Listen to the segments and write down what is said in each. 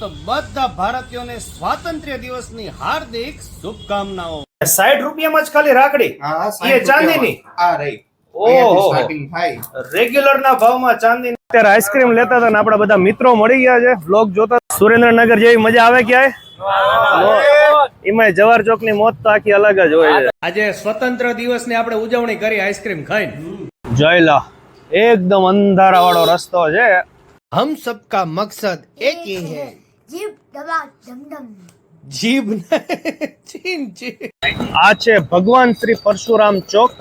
તો બધા ભારતીયોને સ્વાતંત્ર્ય દિવસની હાર્દિક શુભકામનાઓ. સાઠ રૂપિયામાં જ ખાલી રાખડી. એ ચાંદીની? આ રહી. ઓહો. અહીંયાથી starting થાય. રેગ્યુલર ના ભાવમાં ચાંદી અત્યારે આઈસ્ક્રીમ લેતા હતા ને આપણા બધા મિત્રો મળી ગયા છે. બ્લોગ જોતા સુરેન્દ્રનગર જેવી મજા આવે ક્યાંય? એમાં જવાર ચોકની મોત તો આખી અલગ જ હોય છે. આજે સ્વતંત્ર દિવસની આપણે ઉજવણી કરી આઈસ્ક્રીમ ખાઈને. જયલા એકદમ અંધારા વાળો રસ્તો છે. હમ સબકા મકસદ એક જીભ ચીન ચીન. આ છે ભગવાન શ્રી પરશુરામ ચોક.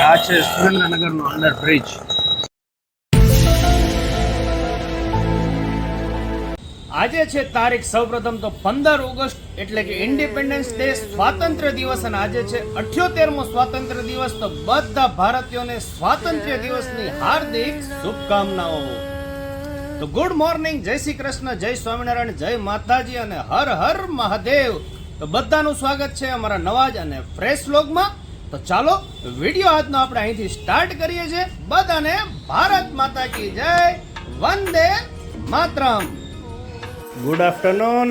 આ છે સુરેન્દ્રનગરનો અંડર બ્રિજ આજે છે તારીખ સૌપ્રથમ તો પંદર ઓગસ્ટ એટલે કે ઇન્ડિપેન્ડન્સ ડે સ્વાતંત્ર્ય દિવસ અને આજે છે અઠ્યોતેરમો સ્વાતંત્ર્ય દિવસ. તો બધા ભારતીયોને સ્વાતંત્ર્ય દિવસની હાર્દિક શુભકામનાઓ. તો ગુડ મોર્નિંગ જય શ્રી કૃષ્ણ જય સ્વામિનારાયણ જય માતાજી અને હર હર મહાદેવ. તો બધાનું સ્વાગત છે અમારા નવા જ અને ફ્રેશ વ્લોગમાં તો ચાલો વીડિયો આજનો આપણે અહીંથી સ્ટાર્ટ કરીએ છીએ. બધાને ભારત માતા કી જય Vande Mataram. Good afternoon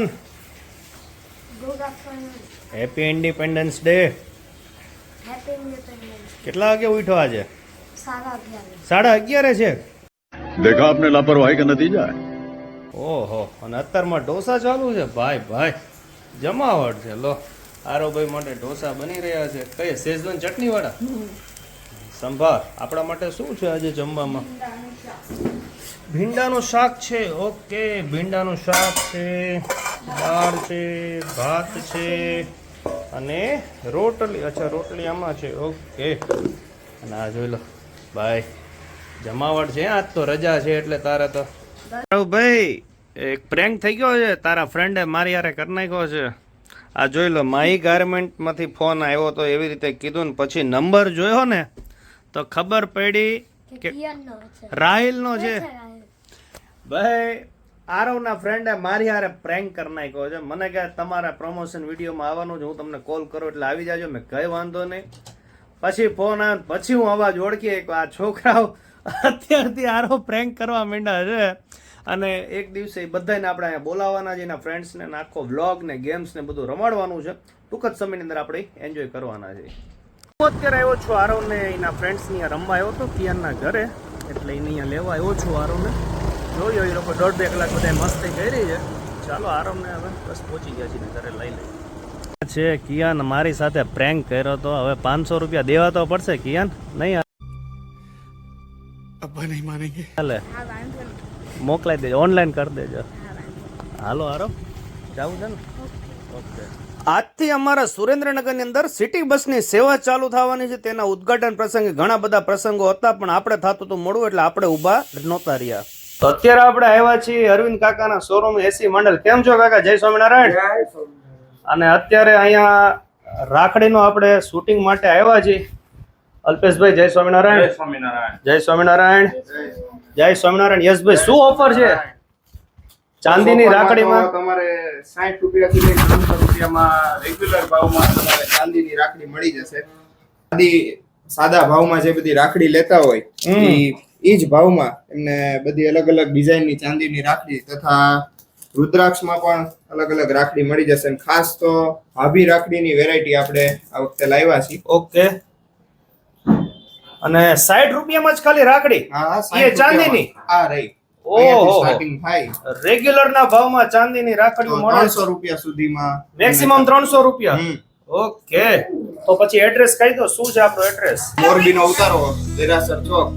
good afternoon happy independence day happy independence કેટલા વાગે ઉઠો આજે? સાડા અગિયારે છે? देखा आपने लापरवाही का नतीजा है ઓહો અને અત્યારમાં ઢોસા ચાલુ છે ભાઈ ભાઈ જમાવટ છે લો આરોભાઈ માટે ઢોસા બની રહ્યા છે કઈ શેઝવાન ચટણી વાળા સંભાર આપણા માટે શું છે આજે જમવામાં ભીંડાનું શાક છે ઓકે ભીંડાનું શાક છે દાળ છે ભાત છે અને રોટલી અચ્છા રોટલી આમાં છે ઓકે અને આ જોઈ લો ભાઈ જમાવટ છે આજ તો રજા છે એટલે તારે તો ભાઈ એક પ્રેન્ક થઈ ગયો છે તારા ફ્રેન્ડે મારી યારે કરી નાખ્યો છે. આ જોઈ લો માઈ ગાર્મેન્ટમાંથી ફોન આવ્યો તો એવી રીતે કીધું ને પછી નંબર જોયો ને તો ખબર પડી કે રાહિલનો છે. ભાઈ આરવના ફ્રેન્ડે મારી હારે પ્રેન્ક કરી નાખ્યો છે. મને કહે તમારા પ્રમોશન વિડીયોમાં આવવાનું છે હું તમને કોલ કરું એટલે આવી જાજો મેં કંઈ વાંધો નહીં. પછી ફોન આવ્યો પછી હું અવાજ ઓળખી આ છોકરાઓ અત્યારથી આરો પ્રેન્ક કરવા માંડ્યા છે. અને એક દિવસે બધાને આપણે અહીંયા બોલાવવાના છે, એના ફ્રેન્ડ્સને આખો વ્લોગ ને ગેમ્સ ને બધું રમાડવાનું છે. ટૂંક જ સમયની અંદર આપણે એન્જોય કરવાના છે. હું અત્યારે આવ્યો છું આરવને એના ફ્રેન્ડ્સની અહીંયા રમવા. આવ્યો હતો કિયાનના ઘરે, એટલે એને અહીંયા લેવા આવ્યો છું આરવને જોયો, એ લોકો દોઢ કલાક બધા મસ્તી કરી છે. ચાલો આરવને હવે બસ પહોંચી ગયા છીએ ઘરે લઈ લઈએ છે કિયાન, મારી સાથે પ્રેન્ક કર્યો તો. હવે પાંચસો રૂપિયા દેવા તો પડશે કિયાન, નહીં અબ્બા નહીં માનેંગે ચાલે. મોકલાઈ દેજો. ઓનલાઈન કરી દેજો. હાલો આરો જાવું છે ને? ઓકે. આજથી અમારા સુરેન્દ્રનગરની અંદર સિટી બસની સેવા ચાલુ થવાની છે. તેના ઉદ્ઘાટન પ્રસંગે ઘણા બધા પ્રસંગો હતા પણ આપણે થતું હતું મોડું એટલે આપણે ઊભા નહોતા રહ્યા. તો અત્યારે આપણે આવ્યા છીએ અરવિંદ કાકાના શોરૂમ એસી મંડળ. કેમ છો કાકા? જય સ્વામિનારાયણ. અને અત્યારે અહીંયા રાખડીનો આપણે શૂટિંગ માટે આવ્યા છીએ. અલ્પેશભાઈ જય સ્વામિનારાયણ. જય સ્વામિનારાયણ. જય સ્વામિનારાયણ. યશભાઈ શું ઓફર છે? ચાંદીની રાખડીમાં? તમારે સાઠ રૂપિયાથી લઈને ત્રણસો રૂપિયામાં રેગ્યુલર ભાવમાં તમારે ચાંદીની રાખડી મળી જશે. સાદી સાદા ભાવમાં જે બધી રાખડી લેતા હોય ઈ જ ભાવમાં એમને બધી અલગ અલગ ડિઝાઇનની ચાંદીની રાખડી તથા રુદ્રાક્ષમાં પણ અલગ અલગ રાખડી મળી જશે. ખાસ તો ભાભી રાખડીની વેરાયટી આપણે આ વખતે લાવ્યા છીએ. ઓકે. અને સાઠ રૂપિયામાં જ ખાલી રાખડી? એ 60 ચાંદીની? આ રહી. રેગ્યુલર ના ભાવમાં ચાંદીની રાખડીઓ મળે રૂપિયા સુધીમાં. મેક્સિમમ ત્રણસો રૂપિયા? ઓકે. તો પછી એડ્રેસ કહી દો. શું છે આપણો એડ્રેસ મોરબીનો ઉતારો. દેરાસર ચોક.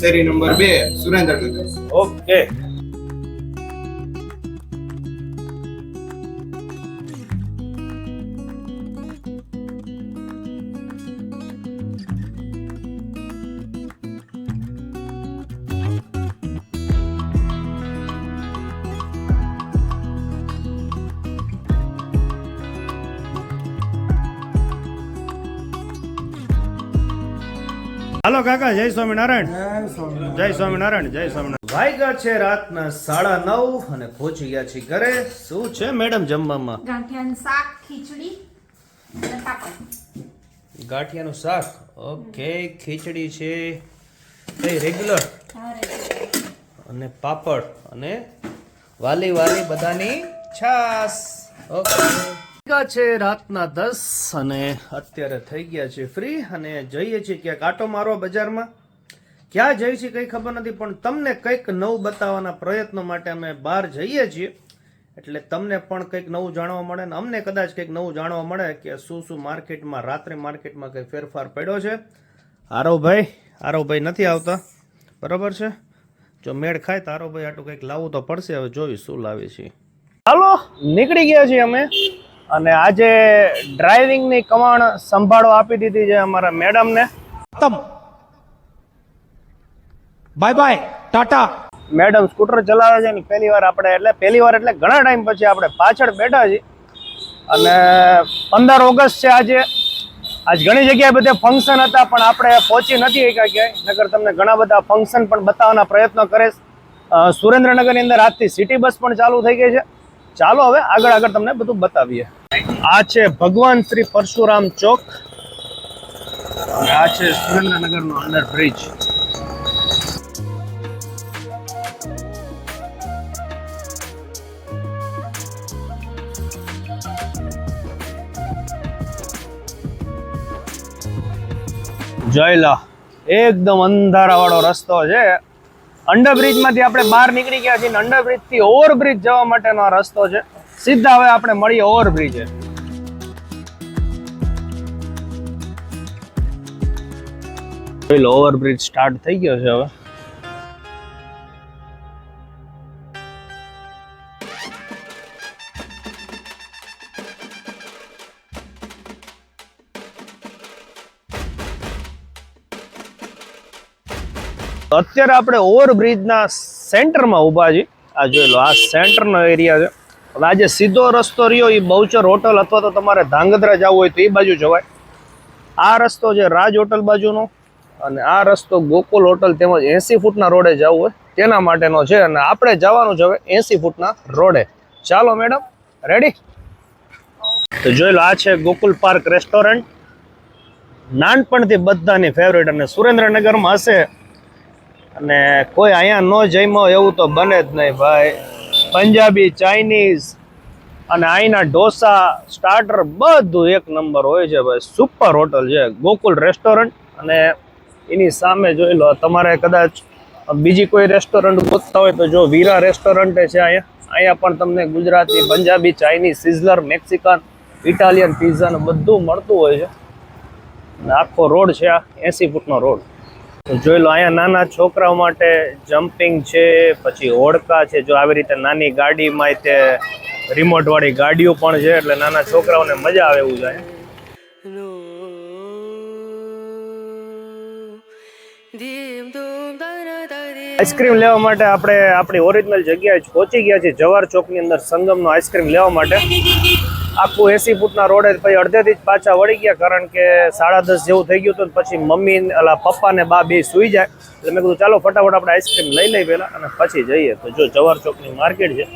શેરી નંબર બે સુરેન્દ્રનગર. ઓકે. હાલો કાકા જય સ્વામિનારાયણ. જય સ્વામિનારાયણ. જય સ્વામિનારાયણ વાગ્યા છે રાતના સાડા નવ અને પહોંચી ગયા છીએ ઘરે. શું છે મેડમ જમવામાં? ગાંઠિયાનું શાક ખીચડી ગાંઠિયાનું શાક? ઓકે ખીચડી છે. એ રેગ્યુલર. અને પાપડ અને વાલી વાલી બધાની છાસ ઓકે. છે રાતના દસ અને અત્યારે થઈ ગયા છે ફ્રી અને જઈએ છીએ ક્યાંક આટો મારવા બજારમાં. ક્યાં જઈએ છીએ કંઈ ખબર નથી, પણ તમને કંઈક નવું બતાવવાના પ્રયત્નો માટે અમે બહાર જઈએ છીએ. એટલે તમને પણ કંઈક નવું જાણવા મળે ને અમને કદાચ કંઈક નવું જાણવા મળે કે શું શું માર્કેટમાં, રાત્રે માર્કેટમાં કંઈ ફેરફાર પડ્યો છે. આરવભાઈ આરવભાઈ નથી આવતા. બરાબર છે? જો મેળ ખાય તો આરવભાઈ આટલું કંઈક લાવવું તો પડશે, હવે જોઈ શું લાવીએ છીએ ચાલો નીકળી ગયા છીએ અમે. અને આજે ડ્રાઇવિંગની કમાણ સંભાળો આપી દીધી છે અમારા મેડમને. Bye bye tata. Madam scooter ચલાવે છે ને પહેલી વાર આપણે એટલે પહેલી વાર એટલે ઘણા ટાઈમ પછી આપણે પાછળ બેઠા છીએ. અને પંદર ઓગસ્ટ છે આજે. આજ ઘણી જગ્યાએ બધે ફંક્શન હતા પણ આપણે પહોંચી નથી શક્યા ક્યાંય. નગર તમને ઘણા બધા ફંક્શન પણ બતાવવાના પ્રયત્નો કરે સુરેન્દ્રનગરની અંદર આજથી સિટી બસ પણ ચાલુ થઈ ગઈ છે. ચાલો હવે આગળ આગળ તમને બધું બતાવીએ. આ છે ભગવાન શ્રી પરશુરામ ચોક. અને આ છે સુરેન્દ્રનગરનો અંડર બ્રિજ જોઈ એકદમ અંધારા વાળો રસ્તો છે. અંડરબ્રિજમાંથી આપણે બહાર નીકળી ગયા છીએ અંડરબ્રિજથી ઓવરબ્રિજ જવા માટેનો આ રસ્તો છે. સીધા હવે આપણે મળીએ ઓવરબ્રિજે. ઓવરબ્રિજ સ્ટાર્ટ થઈ ગયો છે હવે. અત્યારે આપણે ઓવરબ્રિજના સેન્ટરમાં ઊભા છીએ. આ જોઈ લો, આ સેન્ટરનો એરિયા છે. હવે આજે સીધો રસ્તો રહ્યો એ બહુચર હોટલ અથવા તો તમારે ધાંગધ્રા જવું હોય તો એ બાજુ જવાય. આ રસ્તો છે રાજ હોટલ બાજુનો અને આ રસ્તો ગોકુલ હોટલ તેમજ એસી ફૂટના રોડે જવું હોય તેના માટેનો છે અને આપણે જવાનું છે હવે એસી ફૂટના રોડે. ચાલો મેડમ રેડી તો જોઈ લો, આ છે ગોકુલ પાર્ક રેસ્ટોરન્ટ. નાનપણથી બધાની ફેવરેટ અને સુરેન્દ્રનગરમાં હશે. અને કોઈ અહીંયા ન જમ્યો એવું તો બને જ નહીં ભાઈ. પંજાબી ચાઇનીઝ અને અહીંના ઢોસા સ્ટાર્ટર બધું એક નંબર હોય છે ભાઈ. સુપર હોટલ છે. ગોકુલ રેસ્ટોરન્ટ અને એની સામે જોઈ લો, તમારે કદાચ બીજી કોઈ રેસ્ટોરન્ટ ગોતતા હોય તો જો વીરા રેસ્ટોરન્ટ છે અહીંયા. અહીંયા પણ તમને Gujarati, Punjabi Chinese sizzler Mexican Italian pizza બધું મળતું હોય છે. અને આખો રોડ છે આ, એસી ફૂટનો રોડ. જોઈ લો, અહીંયા નાના છોકરાઓ માટે જમ્પિંગ છે, પછી હોડકા છે, જો આવી રીતે નાની ગાડીમાં તે રિમોટ વાળી ગાડીઓ પણ છે, એટલે નાના છોકરાઓને મજા આવે એવું છે આઈસ્ક્રીમ લેવા માટે આપણે આપણી ઓરિજિનલ જગ્યાએ પહોંચી ગયા છીએ. જવાર ચોકની અંદર સંગમનો આઈસ્ક્રીમ લેવા માટે. આખું એસી ફૂટના રોડે પછી અડધેથી જ પાછા વળી ગયા કારણ કે સાડા દસ જેવું થઈ ગયું હતું પછી મમ્મી એટલે પપ્પા ને બા બે સુઈ જાય. એટલે મેં કીધું ચાલો ફટાફટ આપણે આઈસ્ક્રીમ લઈ લઈ પહેલાં અને પછી જઈએ. તો જો જવાર ચોકની માર્કેટ છે.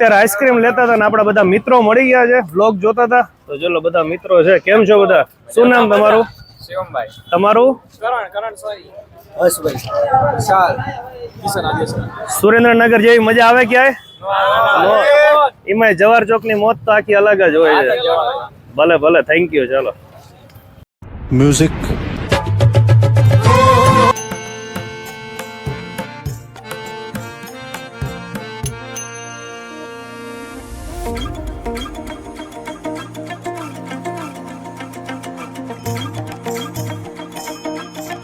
અત્યારે આઈસ્ક્રીમ લેતા હતા ને આપણા બધા મિત્રો મળી ગયા છે. બ્લોગ જોતા હતા. તો ચલો બધા મિત્રો છે કેમ છો બધા? શું નામ તમારું? શિવમભાઈ. તમારું? કરણ કરણ સોરી સુરેન્દ્રનગર જેવી મજા આવે ક્યાંય? એમાં જવાર ચોકની મોત તો આખી અલગ જ હોય છે. ભલે ભલે થેન્ક યુ ચાલો. મ્યુઝિક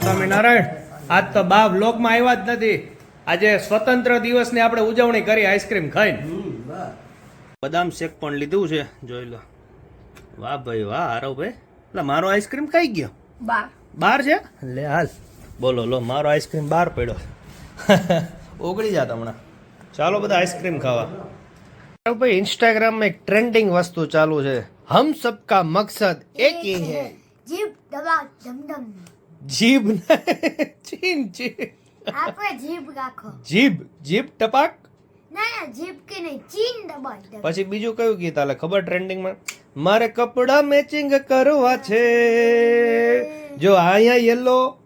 સ્વામિનારાયણ આજ તો બા બ્લોગમાં આવ્યા જ નથી. આજે સ્વતંત્ર દિવસની આપણે ઉજવણી કરી આઈસ્ક્રીમ ખાઈને. બદામ શેક પણ લીધું છે જોઈ લો. વાહ ભાઈ વાહ હારો ભાઈ. એટલે મારો આઈસ્ક્રીમ ખાઈ ગયો? બાર. છે? લે હાલ. બોલો લો મારો આઈસ્ક્રીમ બહાર પડ્યો. ઓગળી જાત હમણાં. ચાલો બધા આઈસ્ક્રીમ ખાવા. ભાઈ ઇન્સ્ટાગ્રામમાં એક ટ્રેન્ડિંગ વસ્તુ ચાલુ છે. હમ સબકા મકસદ એક હી. है જીભ દબા ધમધમ. જીભ ચીન ચીન. આપણે જીભ રાખો. જીભ જીભ ટપાક? ના ના જીપકી નહીં ચીન દબાઈ દે. પછી બીજું કયું ગીત આલે? ખબર ટ્રેન્ડિંગમાં? મારે કપડા મેચિંગ કરવા છે. જો અહીંયા યલો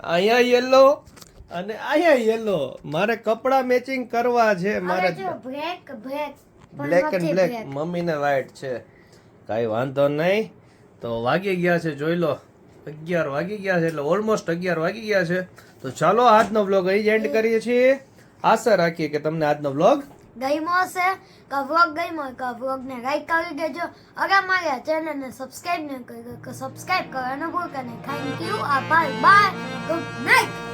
અહીંયા યલો અને અહીંયા યલો મારે કપડા મેચિંગ કરવા છે મારે જો black black black and black મમ્મીને વ્હાઈટ છે. કાંઈ વાંધો નહીં. તો વાગી ગયા છે જોઈ લો. અગિયાર વાગી ગયા છે, એટલે ઓલમોસ્ટ અગિયાર વાગી ગયા છે. તો ચાલો આજનો બ્લોગ અહીં એન્ડ કરીએ છીએ. આશા રાખીએ કે તમને આજનો બ્લોગ ગઈમો હશે? કે વ્લોગ ગઈમો કે વ્લોગ ને લાઈક કરી દેજો. અગર મારા ચેનલ ને સબસ્ક્રાઇબ ન કરી તો સબસ્ક્રાઇબ કરવાનું ભૂલ નહીં. થેન્ક યુ આભાર બાય ગુડ નાઇટ